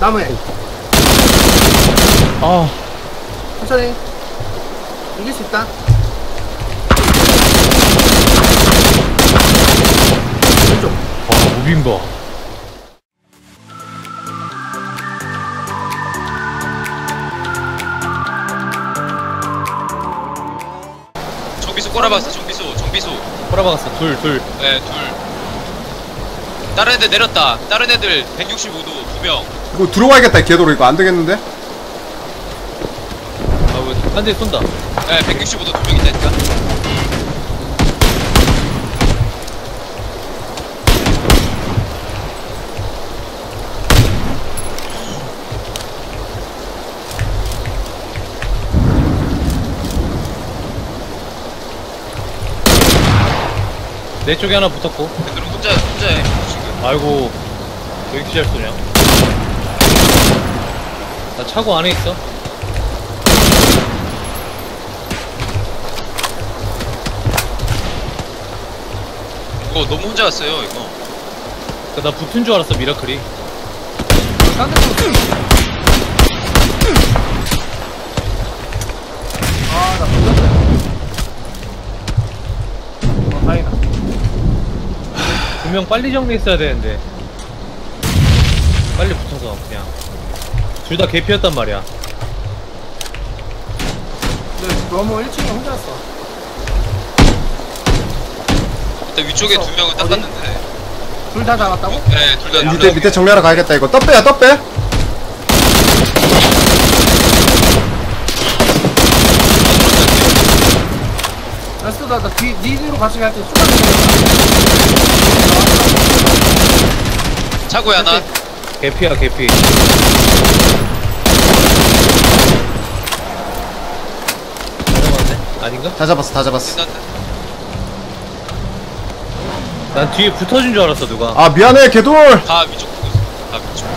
나무에. 아, 천천히. 이길 수 있다. 왼쪽. 와, 무빙 봐. 정비소 꼬라박았어 정비소 정비소 꼬라박았어. 둘, 둘. 네둘. 다른 애들 내렸다. 다른 애들 165도 두명 이거 들어와야겠다 개도로 이거 안 되겠는데? 아, 왜, 한대 쏜다. 네 165도 두명 있다니까 내 쪽에 하나 붙었고. 걔들은 혼자 혼자 해 지금 아이고, 왜 이렇게 잘 쏘냐? 나 차고 안에 있어. 이거 너무 혼자 갔어요 이거 그나 붙은 줄 알았어, 미라클이. 딴데 또 아나 불렀네 어 다행이다 분명 빨리 정리했어야 되는데. 빨리 붙어서, 그냥. 둘 다 개피였단 말이야. 근데 너무 일찍 혼자였어 일단 위쪽에 두 명은 어디? 닦았는데 둘 다 잡았다고? 네 둘 다 밑에 밑에 정리하러 가야겠다 이거 떡배야 떡배 알았어 나뒤 뒤로 같이 갈때 수박 차고에 하나 개피야, 개피. 잡았네? 아닌가? 다 잡았어 다 잡았어 난 뒤에 붙어준 줄 알았어, 누가. 아 미안해 개돌 다 위쪽 보고 있어 다 위쪽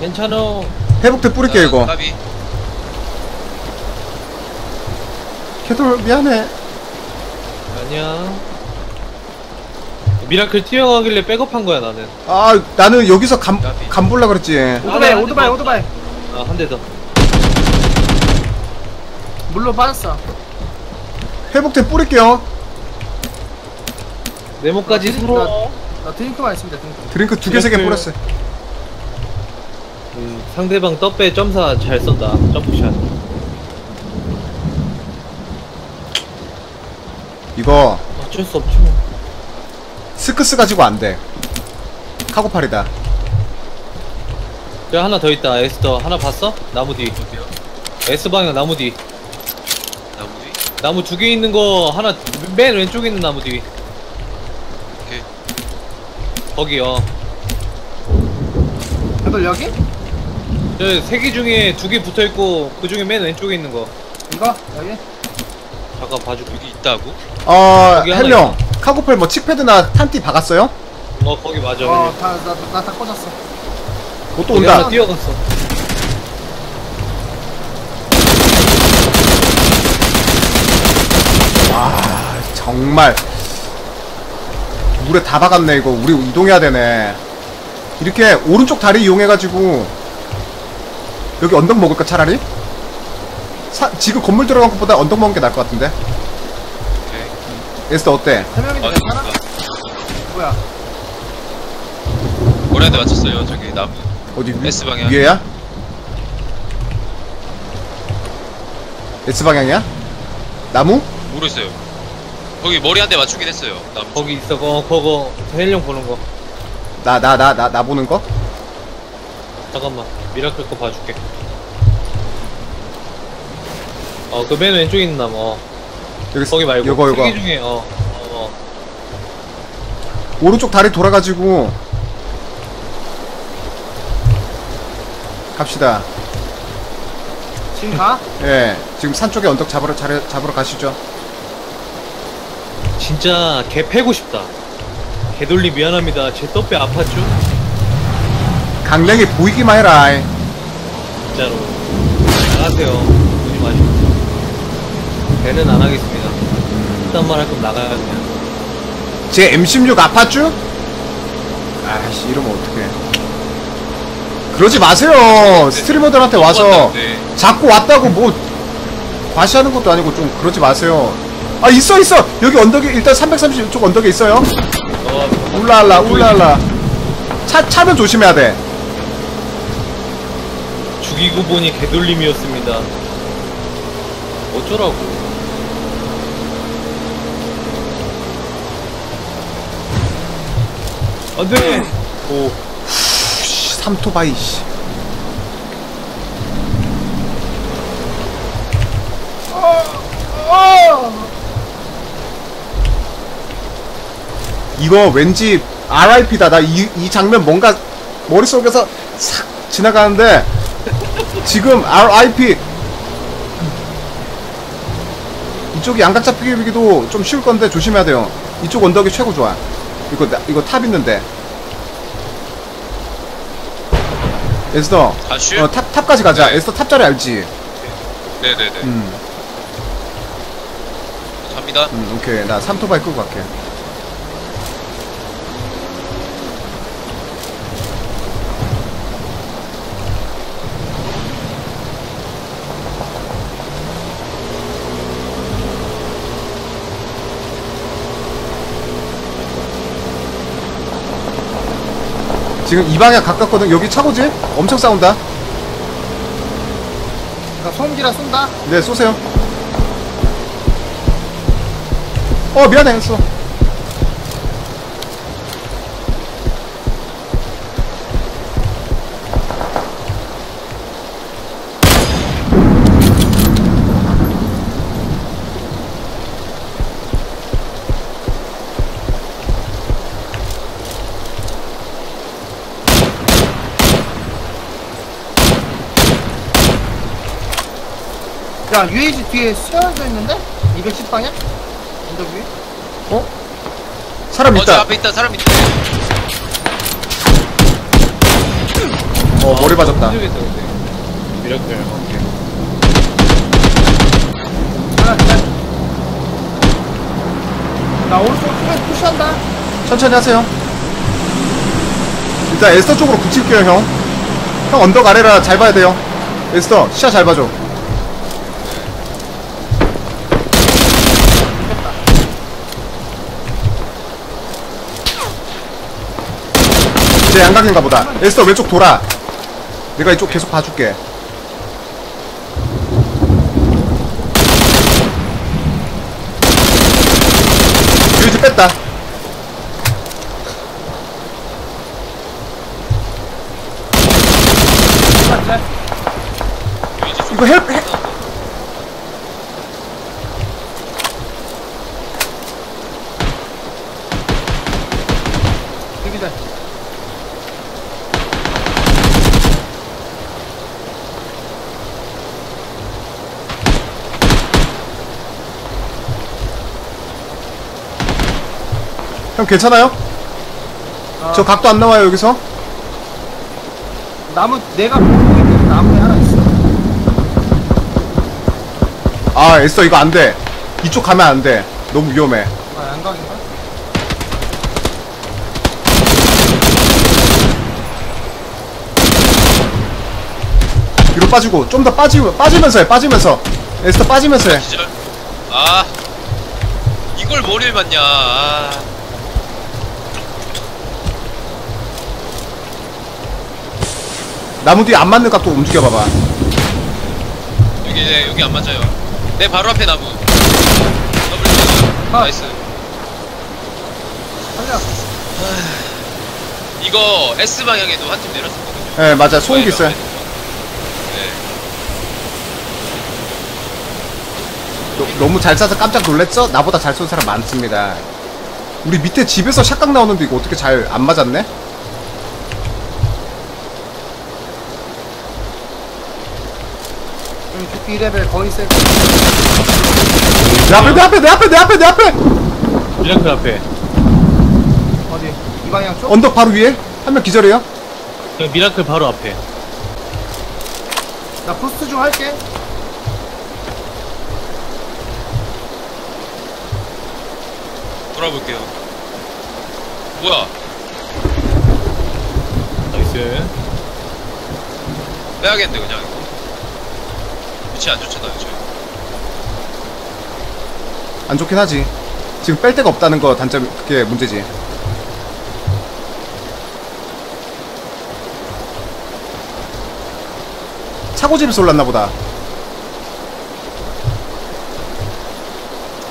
괜찮어. 회복대 뿌릴게 이거 까비 개돌 미안해 아니야. 미라클 튀어가길래 백업한 거야, 나는. 아 나는 여기서 감, 간볼라 그랬지 오토바이 오토바이 오토바이 아, 한 대 더. 물로 빠졌어 회복대 뿌릴게요 네모까지 나 서로. 나 드링크만 돼 드링크 드링크 두 개 세개 이렇게- 뿌렸어 음, 상대방 떡배 점사 잘 쏜다. 점프샷. 이거 어쩔 수 없지 뭐. 스크스 가지고 안돼 카고팔이다 야, 하나 더 있다. 에스더. 하나 봤어? 나무 뒤. 어디요? S 방향 나무 뒤. 나무 위? 나무 두 개 있는 거 하나 맨 왼쪽에 있는 나무 뒤. 오케이 거기 어. 애들 여기? 저세 개 중에 두 개 붙어 있고 그 중에 맨 왼쪽에 있는 거. 이거? 여기? 잠깐 봐줄게. 여기 있다고? 어 거기 하나 헬령 카고팔 뭐 칙패드나 탄띠 박았어요? 어 거기 맞아. 어, 거기. 다, 나, 나 다 꽂았어. 뭐 또 온다 뛰어갔어. 정말 물에 다 박았네 이거 우리 이동해야 되네 이렇게 오른쪽 다리 이용해가지고 여기 언덕 먹을까 차라리? 사, 지금 건물 들어간 것보다 언덕 먹는 게 나을 것 같은데 에스터 어때? 세 명인데 아 괜찮아? 뭐야? 머리한테 맞췄어요 저기 나무 어디 위, S 방향. 위에야? S 방향이야? 나무? 모르겠어요 거기 머리 한 대 맞추긴 했어요 나무 거기 있어. 어 그거 헬령 보는 거. 나 나 나 나 나 보는 거? 잠깐만. 미라클 거 봐줄게. 어그 맨 왼쪽에 있는 나무. 어. 여기 거기 말고. 요거 요거 세개 중에 어. 어, 어. 오른쪽 다리 돌아가지고 갑시다 지금 가? 예 지금 산 쪽에 언덕 잡으러 자려, 잡으러 가시죠 진짜 개 패고 싶다. 개돌리 미안합니다. 제 떡배 아팠죠? 강냉이 보이기만 해라 진짜로. 나가세요. 보지 마시고. 배는 안 하겠습니다. 그딴 말할 거면 나가야 그냥. 제 M16 아팠쥬? 아이씨 이러면 어떡해 그러지 마세요 스트리머들한테 와서 왔는데. 자꾸 왔다고 뭐 과시하는 것도 아니고 좀 그러지 마세요 아 있어 있어 여기 언덕에 일단 330쪽 언덕에 있어요 어, 울라라 울라라 차, 차는 조심해야 돼 죽이고 보니 개돌림이었습니다. 어쩌라고. 안 돼! 오, 씨, 삼토바이 씨. 이거 왠지 RIP다. 나 이 이 장면 뭔가 머릿속에서 싹 지나가는데 지금 RIP 이쪽이 양각 잡히기도 좀 쉬울 건데 조심해야 돼요. 이쪽 언덕이 최고 좋아 이거 나- 이거 탑 있는데 에스더 다슈? 어, 탑, 탑까지 가자 에스더 탑 자리 알지? 네네네. 음, 갑니다. 음 오케이 나 삼토바이 끌고 갈게 지금 이 방향 가깝거든 여기 차고지? 엄청 싸운다 나 소음기라 쏜다. 네 쏘세요 어 미안해 쏘 야, UAG 뒤에 세워져 있는데? 210방향? 언덕 위에? 어? 사람 어, 저 있다 앞에 있다. 사람 있다. 어 머리 맞았다 근데. 미라클. 하나, 둘, 셋. 나 오른쪽 푸시- 푸시한다. 천천히 하세요. 일단 에스터 쪽으로 붙일게요, 형. 형 언덕 아래라 잘 봐야 돼요. 에스터, 시야 잘 봐줘. 제 양각인가 보다. 에스터 왼쪽 돌아. 내가 이쪽 계속 봐줄게. 유지 뺐다. 이거 헬, 형 괜찮아요? 어, 저 각도 안 나와요, 여기서? 나무, 내가 보고 있는 나무에 하나 있어. 아, 에스터 이거 안 돼. 이쪽 가면 안 돼. 너무 위험해. 아, 양각인가? 뒤로 빠지고, 좀 더 빠지, 빠지면서 해, 빠지면서. 에스터 빠지면서 해. 기절. 아. 이걸 머리를 맞냐. 아. 나무 뒤에 안 맞는 각도 움직여봐봐. 여기 네, 여기 안 맞아요. 내 바로 앞에 나무. 더블 킬. 아. 나이스. 살려. 이거 S 방향에도 한 팀 내렸었거든요. 예, 맞아. 소음기 있어요. 네. 너, 너무 잘 쏴서 깜짝 놀랬죠? 나보다 잘 쏜 사람 많습니다. 우리 밑에 집에서 샷각 나오는데 이거 어떻게 잘 안 맞았네? 2레벨 거의 세. 내 앞에, 내 앞에, 내 앞에, 내 앞에, 내 앞에! 미라클 앞에. 어디? 이 방향 쪽? 언덕 바로 위에? 한 명 기절해요? 저 미라클 바로 앞에. 나 부스트 좀 할게. 돌아볼게요. 뭐야? 나이스. 빼야겠는데 그냥 이거. 위치 안 좋잖아요 지금. 안 좋긴 하지. 지금 뺄 데가 없다는 거 단점 그게 문제지. 차고지를 쏠랐나 보다.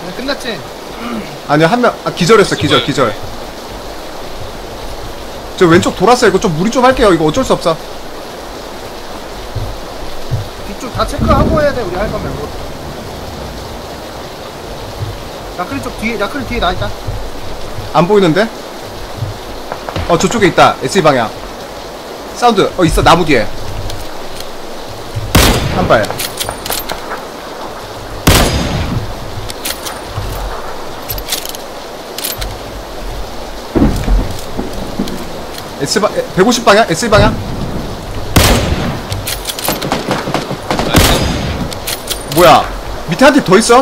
그냥 끝났지? 아니요 한명 아, 기절했어 기절 기절. 저 왼쪽 돌았어요. 이거 좀 무리 좀 할게요. 이거 어쩔 수 없어. 뒤쪽 다 체크하고 해야 돼 우리 할 거면 뭐. 야클리 쪽 뒤에 야클리 뒤에 나 있다 안 보이는데? 어 저쪽에 있다. SE 방향. 사운드 어 있어 나무 뒤에. 한 발. S 방 150 방향 SE 방향. 나이스. 뭐야? 밑에 한 팀 더 있어?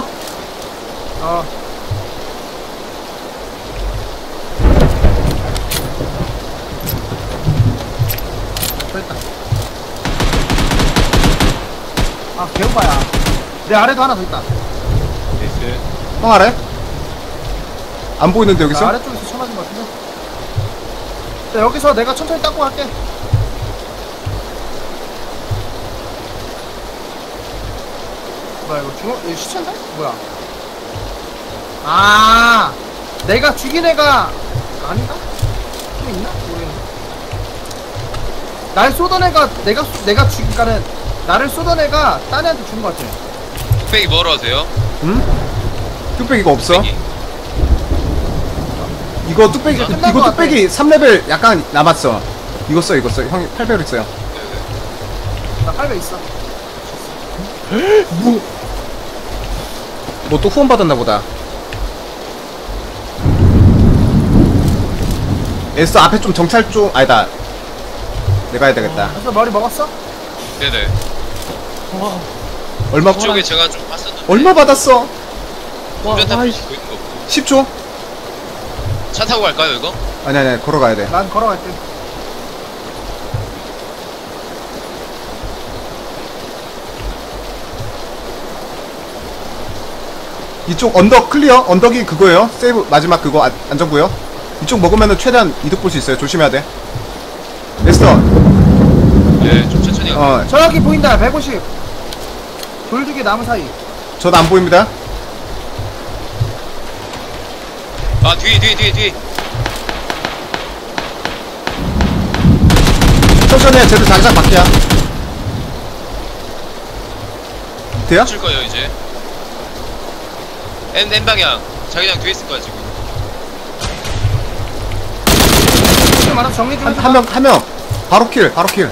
어 됐다 아 개오바야 내 아래도 하나 더 있다 나이스. 형 아래? 안 보이는데 나 여기서? 아래쪽에서 쳐맞은 것 같은데 자, 여기서 내가 천천히 닦고 갈게 뭐야 이거 중어 이거 시체인데? 뭐야 아 내가 죽인 애가 아닌가? 또 있나? 모르겠네 날 쏘던 애가 내가 쏘- 내가 죽이니까는 나를 쏘던 애가 딴 애한테 죽은 것 같아 뚝배기 뭐로 하세요? 응? 뚝배기가 없어? 뚝배기. 이거 뚝배기 끝난 이거 것 같아. 뚝배기 3레벨 약간 남았어. 이거 써 이거 써. 형이 8배율 있어요. 네네. 나 팔배 있어 뭐 또 후원 받았나 보다. 에스 앞에 좀 정찰 좀 아니다. 내가 해야 되겠다. 그래서 머리 먹었어? 네네. 와, 얼마 그쪽에 제가 좀 봤었는데. 얼마 받았어? 와, 운전대 아이씨. 보이는 거 없고. 10초? 차 타고 갈까요 이거? 아니 아니 걸어가야 돼. 난 걸어갈게 이쪽 언덕 클리어. 언덕이 그거예요. 세이브 마지막 그거 안, 안전구요. 이쪽 먹으면은 최대한 이득 볼 수 있어요. 조심해야 돼. 에스터. 네, 좀 천천히 갈게요. 어, 저기 보인다 150 돌두개 나무 사이 전안 보입니다. 아 뒤에 뒤에 뒤에 뒤에. 천천히 해. 쟤들 장작 바퀴야. 돼요? 칠 거예요 이제. N N 방향. 자기장 뒤에 있을 거야 지금. 지금 알아서 정리 좀 한, 해줘 한 명, 한 명. 바로 킬, 바로 킬.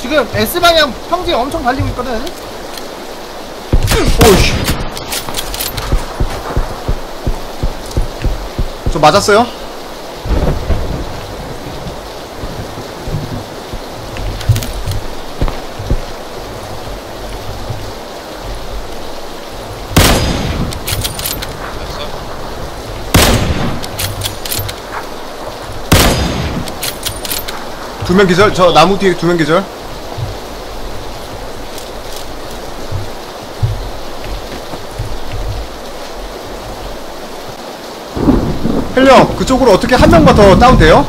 지금 S방향 평지에 엄청 달리고 있거든 오이씨. 저 맞았어요? 됐어. 두 명 기절. 저 나무 뒤에 두 명 기절. 헬령, 그쪽으로 어떻게 한 명만 더 다운돼요?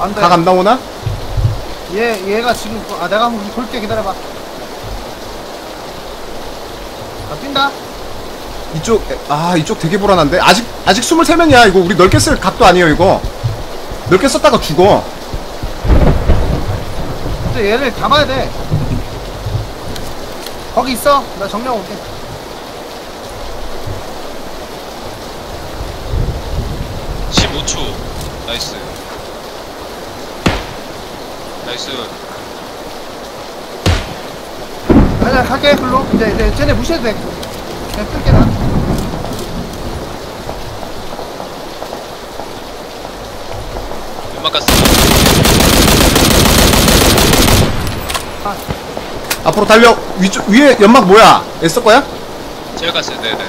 안돼 각 안 나오나? 얘 얘가 지금 아 내가 한번 볼게 기다려봐 나 뛴다 이쪽, 에, 아, 이쪽 되게 불안한데? 아직, 아직 23명이야. 이거 우리 넓게 쓸 각도 아니에요, 이거. 넓게 썼다가 죽어. 근데 얘를 잡아야 돼 거기 있어 나 정령 올게 네. 15초. 나이스. 나이스. 아니야 갈게 글로 이제 이제 쟤네 무시해도 돼 그냥 끌게 나 갔어. 앞으로 달려. 위쪽, 위에 연막 뭐야? 애써 거야? 제가 갔어요. 네네.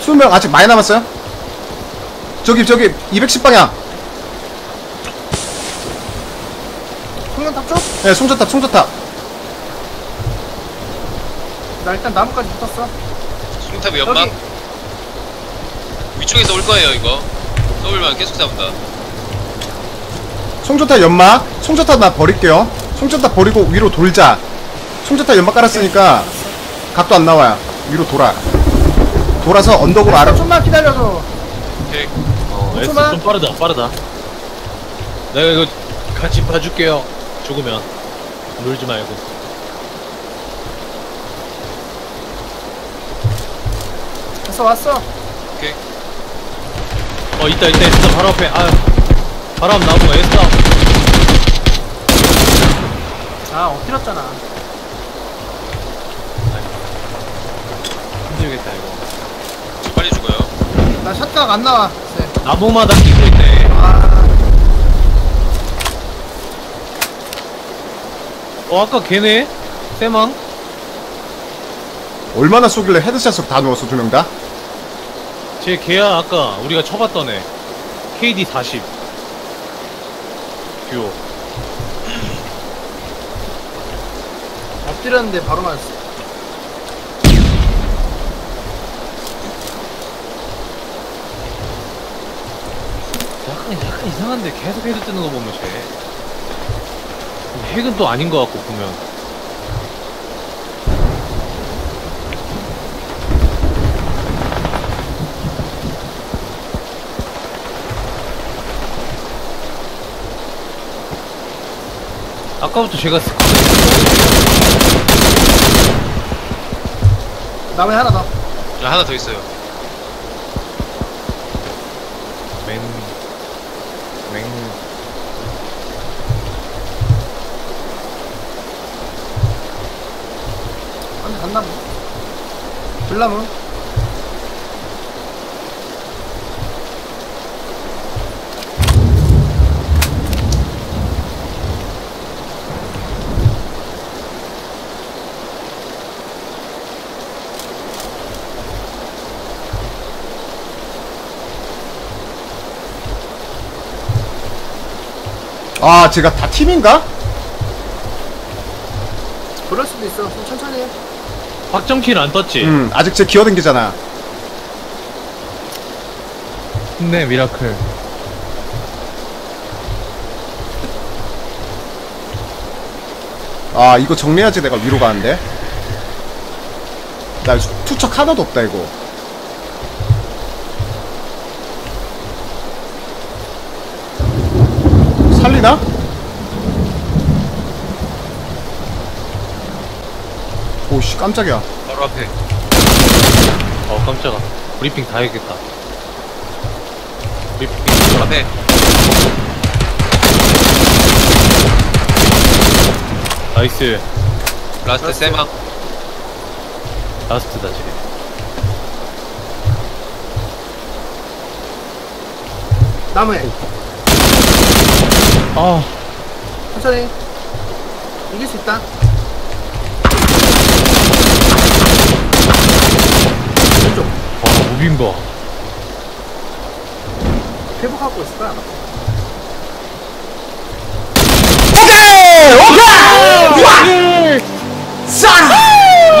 수명 아직 많이 남았어요? 저기 저기 210방향 풍년 탑 쪽? 네 송전탑 송전탑 나 일단 나무까지 붙었어. 송탑 연막 여기 위쪽에서 올 거예요 이거. 더블만 계속 잡는다. 송전탑 연막 송전탑 나 버릴게요 송전탑 버리고 위로 돌자 송전탑 연막 깔았으니까 각도 안 나와요 위로 돌아 돌아서 언덕으로 알아 좀만 기다려줘. 오케이. 어, S. 좀 빠르다, 빠르다. 내가 이거 같이 봐줄게요. 죽으면. 놀지 말고. 됐어 왔어. 오케이. 어, 있다, 있다, 있다. 바로 앞에. 아유. 나무가 S 다아 엎드렸잖아. 힘들겠다, 이거. 저 빨리 죽어요. 나 샷각 안 나와. 네. 나무마다 끼고 있네. 아 어, 아까 걔네? 세망? 얼마나 쏘길래 헤드샷으로 다 누웠어 두 명 다? 쟤 걔야, 아까 우리가 쳐봤던 애. KD 40. 듀오. 엎드렸는데 바로 맞았어. 약간, 약간 이상한데 계속 헤드 뜨는 거 보면 쟤. 핵은 또 아닌 것 같고, 보면. 아까부터 제가 스쿼드 나무에 하나 더. 아, 하나 더 있어요. 맹, 맹. 안돼 간나무. 불나무. 아 제가 다 팀인가? 그럴 수도 있어. 좀 천천히 해. 확정키는 안 떴지? 음 아직 제 기어댕기잖아 네, 미라클. 아 이거 정리해야지 내가 위로 가는데 나 수- 투척 하나도 없다 이거 살리나? 오씨 깜짝이야 바로 앞에. 어, 깜짝아. 브리핑 다 해야겠다. 브리핑. 앞에. 나이스. 라스트 세망. 라스트다, 쟤. 나무에. 아, 천천히. 이길 수 있다. 왼쪽. 와, 무빙 봐. 회복하고 있을 거야. 아마. 오케이! 오케이! 쌍!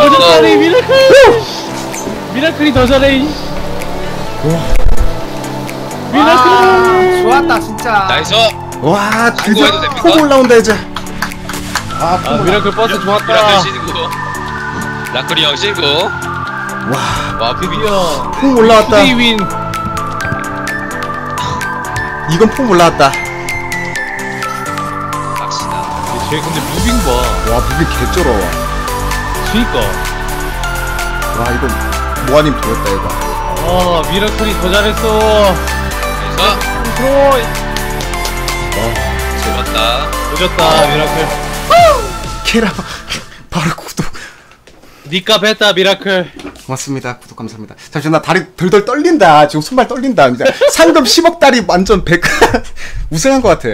더 잘해, 미라클! 미라클이 더 잘해, 이. 미라클! 와, 좋았다 진짜. 나이스. 와 드디어? 폼 올라온다 이제 아, 폼 아, 미라클 버스 미라클 좋았다. 신고. 라크리 형 신고. 와, 와 드디어. 폼 올라왔다 윈. 이건 폼 올라왔다 갑시다. 쟤 근데 무빙 봐. 와 무비 개쩔어 그니까. 와 이건 모아님 도였다 이거 아, 미라클이 더 잘했어. 그래서 트로 이. 좋았다. 늦었다, 미라클. 케라 바로 구독 니값 했다, 미라클. 고맙습니다 구독 감사합니다 잠시만 나 다리 덜덜 떨린다 지금 손발 떨린다 상금 10억 달이 완전 100 우승한 것 같아